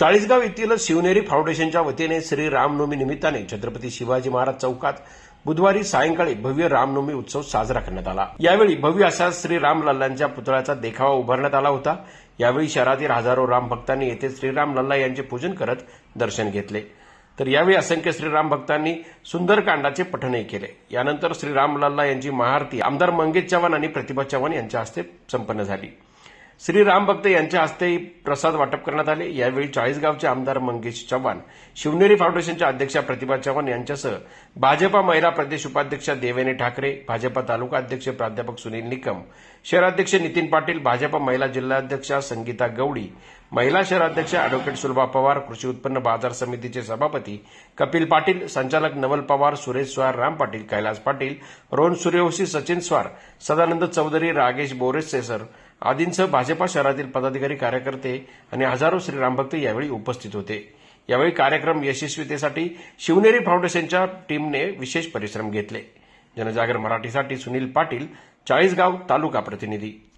चाळीसगाव येथील शिवनेरी फाउंडेशनच्या वतीने श्री रामनवमी निमित्ताने छत्रपती शिवाजी महाराज चौकात बुधवारी सायंकाळी भव्य रामनवमी उत्सव साजरा करण्यात आला. यावेळी भव्य असा श्री रामलल्लांच्या पुतळ्याचा देखावा उभारण्यात आला होता. यावेळी शहरातील हजारो राम भक्तांनी येथे श्रीराम लल्ला यांचे पूजन करत दर्शन घेतले. तर यावेळी असंख्य श्रीराम भक्तांनी सुंदरकांडाचे पठणही केले. यानंतर श्रीराम लल्ला यांची महाआरती आमदार मंगेश चव्हाण आणि प्रतिभा चव्हाण यांच्या हस्ते संपन्न झाली. श्री राम भक्त यांच्या हस्ते प्रसाद वाटप करण्यात आले. यावेळी चाळीसगावचे आमदार मंगेश चव्हाण शिवनेरी फाउंडेशनच्या अध्यक्षा प्रतिभा चव्हाण यांच्यासह भाजपा महिला प्रदेश उपाध्यक्षा देवेने ठाकरे भाजपा तालुका अध्यक्ष प्राध्यापक सुनील निकम शहराध्यक्ष नितीन पाटील भाजपा महिला जिल्हाध्यक्षा संगीता गवडी महिला शहराध्यक्ष अॅडव्होकेट सुलभा पवार कृषी उत्पन्न बाजार समितीचे सभापती कपिल पाटील संचालक नवल पवार सुरेश स्वार राम पाटील कैलास पाटील रोहन सूर्यवंशी सचिन स्वार सदानंद चौधरी रागेश बोरेसेसर आदींसह भाजपा शहरातील पदाधिकारी कार्यकर्ते आणि हजारो श्रीराम भक्त यावेळी उपस्थित होते. यावेळी कार्यक्रम यशस्वीतेसाठी शिवनेरी फाउंडेशनच्या टीमने विशेष परिश्रम घेतले. जनजागर मराठीसाठी सुनील पाटील चाळीसगाव तालुका प्रतिनिधी.